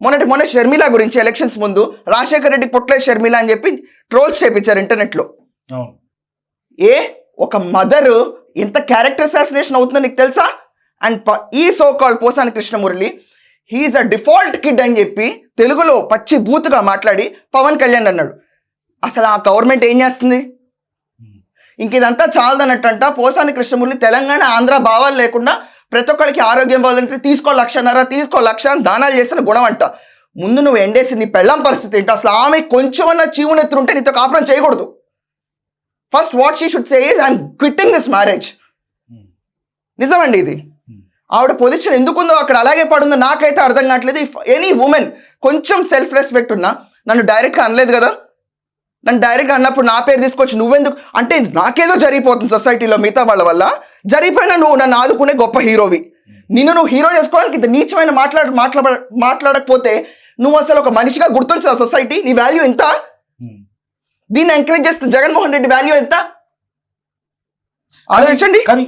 మొన్నటి మొన్న షర్మిల గురించి ఎలక్షన్స్ ముందు రాజశేఖర రెడ్డి పొట్లే షర్మిల అని చెప్పి ట్రోల్స్ చేపించారు ఇంటర్నెట్లో ఏ? ఒక మదర్ ఎంత క్యారెక్టర్ అసాసినేషన్ అవుతుందో నీకు తెలుసా? అండ్ ఈ so call Posani Krishnamurali he is a default kid అని చెప్పి తెలుగులో పచ్చి బూతుగా మాట్లాడి పవన్ కళ్యాణ్ అన్నాడు. అసలు ఆ గవర్నమెంట్ ఏం చేస్తుంది? ఇంక ఇదంతా చాలదన్నట్టంట పోసాని కృష్ణమురళి తెలంగాణ ఆంధ్ర భావాలు లేకుండా ప్రతి ఒక్కరికి ఆరోగ్యం బాగాలంటే తీసుకో లక్షన్నర తీసుకో లక్ష దానాలు చేసిన గుణం అంట ముందు నువ్వు ఎండేసి నీ పెళ్ళం పరిస్థితి ఏంటో అసలు ఆమె కొంచెమన్నా చీవునెత్తుంటే నీతో కాపురం చేయకూడదు. First what she should say is I'm quitting this marriage నిజమండి ఇది. ఆవిడ పొజిషన్ ఎందుకుందో అక్కడ అలాగే పడుందో నాకైతే అర్థం కావట్లేదు. ఇఫ్ ఎనీ ఉమెన్ కొంచెం సెల్ఫ్ రెస్పెక్ట్ ఉన్నా నన్ను డైరెక్ట్గా అనలేదు కదా. నన్ను డైరెక్ట్గా అన్నప్పుడు నా పేరు తీసుకొచ్చి నువ్వెందుకు? అంటే నాకేదో జరిగిపోతుంది సొసైటీలో మిగతా వాళ్ళ వల్ల. జరిగిపోయినా నువ్వు నన్ను ఆదుకునే గొప్ప హీరోవి. నిన్ను నువ్వు హీరో చేసుకోవడానికి ఇంత నీచమైన మాట్లాడ మాట్లాడ మాట్లాడకపోతే నువ్వు అసలు ఒక మనిషిగా గుర్తించా సొసైటీ? నీ వాల్యూ ఎంత? దీన్ని ఎంకరేజ్ చేస్తే జగన్మోహన్ రెడ్డి వాల్యూ ఎంత? ఆలోచించండి. కానీ